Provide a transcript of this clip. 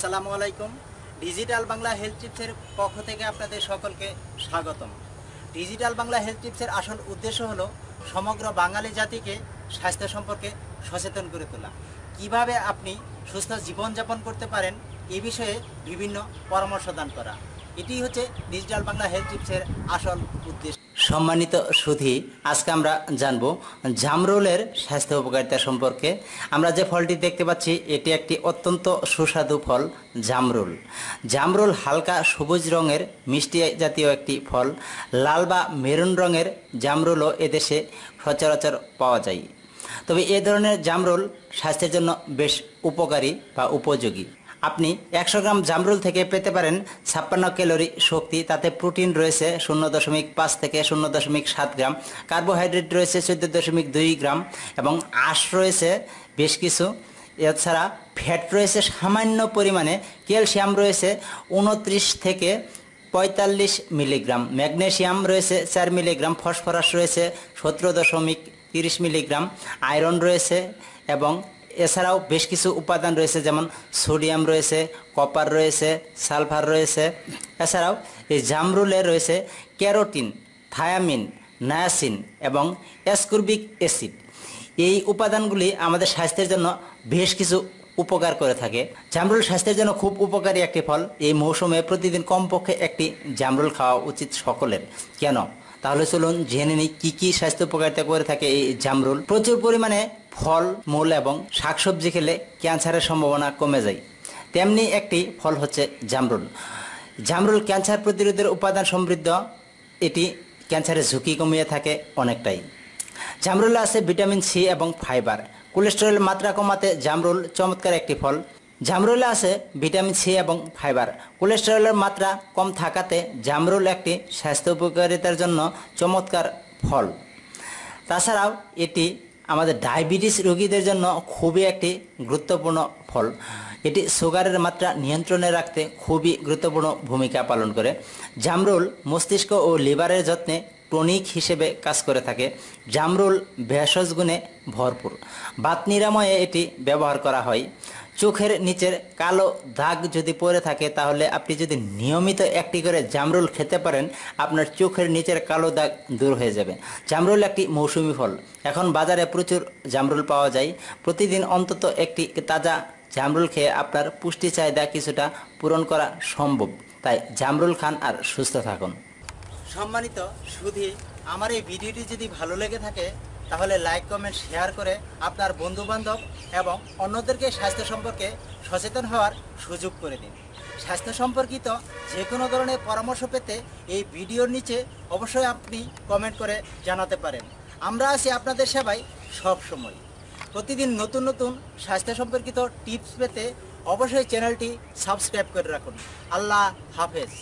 আসসালামু আলাইকুম। Digital Bangla health টিপসের পক্ষ থেকে আপনাদের সকলকে স্বাগতম। ডিজিটাল বাংলা হেলথ টিপসের আসল উদ্দেশ্য হলো সমগ্র বাঙালি জাতিকে স্বাস্থ্য সম্পর্কে সচেতন করে তোলা। কীভাবে আপনি সুস্থ জীবনযাপন করতে পারেন এ বিষয়ে বিভিন্ন পরামর্শ দান করা। এটি হচ্ছে ডিজিটাল বাংলা হেলথ টিপসের আসল উদ্দেশ্য। সম্মানিত সুধী, আজকে আমরা জানব জামরুলের স্বাস্থ্য উপকারিতা সম্পর্কে। আমরা যে ফলটি দেখতে পাচ্ছি, এটি একটি অত্যন্ত সুস্বাদু ফল, জামরুল। জামরুল হালকা সবুজ রঙের, মিষ্টি জাতীয় একটি ফল। লাল বা মেরুন রঙের জামরুলও এদেশে সচরাচর পাওয়া যায়। তবে এ ধরনের জামরুল স্বাস্থ্যের জন্য বেশ উপকারী বা উপযোগী। আপনি একশো গ্রাম জামরুল থেকে পেতে পারেন ছাপ্পান্ন ক্যালোরি শক্তি, তাতে প্রোটিন রয়েছে শূন্য দশমিক পাঁচ থেকে শূন্য দশমিক সাত গ্রাম, কার্বোহাইড্রেট রয়েছে চোদ্দ দশমিক দুই গ্রাম এবং আঁশ রয়েছে বেশ কিছু। এছাড়া ফ্যাট রয়েছে সামান্য পরিমাণে, ক্যালসিয়াম রয়েছে উনত্রিশ থেকে পঁয়তাল্লিশ মিলিগ্রাম ম্যাগনেশিয়াম রয়েছে চার মিলিগ্রাম, ফসফরাস রয়েছে সতেরো দশমিক তিরিশ মিলিগ্রাম, আয়রন রয়েছে এবং এছাড়াও বেশ কিছু উপাদান রয়েছে, যেমন সোডিয়াম রয়েছে, কপার রয়েছে, সালফার রয়েছে। এছাড়াও এই জামরুলে রয়েছে ক্যারোটিন, থায়ামিন, নায়াসিন এবং অ্যাসকর্বিক অ্যাসিড। এই উপাদানগুলি আমাদের স্বাস্থ্যের জন্য বেশ কিছু উপকার করে থাকে। জামরুল স্বাস্থ্যের জন্য খুব উপকারী একটি ফল। এই মৌসুমে প্রতিদিন কমপক্ষে একটি জামরুল খাওয়া উচিত সকলের। কেন? তাহলে চলুন জেনে নিই কী কী স্বাস্থ্য উপকারিতা করে থাকে এই জামরুল। প্রচুর পরিমাণে ফল, মূল এবং শাকসবজি খেলে ক্যান্সারের সম্ভাবনা কমে যায়। তেমনি একটি ফল হচ্ছে জামরুল। জামরুল ক্যান্সার প্রতিরোধের উপাদান সমৃদ্ধ। এটি ক্যান্সারের ঝুঁকি কমিয়ে থাকে অনেকটাই। জামরুলে আছে ভিটামিন সি এবং ফাইবার। কোলেস্টেরলের মাত্রা কমাতে জামরুল চমৎকার একটি ফল। জামরুলে আছে ভিটামিন সি এবং ফাইবার। কোলেস্টেরলের মাত্রা কম থাকাতে জামরুল একটি স্বাস্থ্য উপকারিতার জন্য চমৎকার ফল। তাছাড়াও এটি আমাদের ডায়াবেটিস রোগীদের জন্য খুবই একটি গুরুত্বপূর্ণ ফল। এটি সুগারের মাত্রা নিয়ন্ত্রণে রাখতে খুবই গুরুত্বপূর্ণ ভূমিকা পালন করে। জামরুল মস্তিষ্ক ও লিভারের যত্নে টনিক হিসেবে কাজ করে থাকে। জামরুল ভেষজ গুণে ভরপুর। বাত নিরাময়ে এটি ব্যবহার করা হয়। চোখের নিচের কালো দাগ যদি পড়ে থাকে, তাহলে আপনি যদি নিয়মিত একটি করে জামরুল খেতে পারেন, আপনার চোখের নিচের কালো দাগ দূর হয়ে যাবে। জামরুল একটি মৌসুমি ফল। এখন বাজারে প্রচুর জামরুল পাওয়া যায়। প্রতিদিন অন্তত একটি তাজা জামরুল খেয়ে আপনার পুষ্টি চাহিদা কিছুটা পূরণ করা সম্ভব। তাই জামরুল খান আর সুস্থ থাকুন। সম্মানিত সুধী, আমার এই ভিডিওটি যদি ভালো লেগে থাকে তাহলে লাইক কমেন্ট শেয়ার করে আপনার বন্ধু বান্ধব এবং অন্যদেরকে স্বাস্থ্য সম্পর্কে সচেতন হওয়ার সুযোগ করে দিন। স্বাস্থ্য সম্পর্কিত যে কোনো ধরনের পরামর্শ পেতে এই ভিডিওর নিচে অবশ্যই আপনি কমেন্ট করে জানাতে পারেন। আমরা আছি আপনাদের সেবায় সব সময়। প্রতিদিন নতুন নতুন স্বাস্থ্য সম্পর্কিত টিপস পেতে অবশ্যই চ্যানেলটি সাবস্ক্রাইব করে রাখুন। আল্লাহ হাফেজ।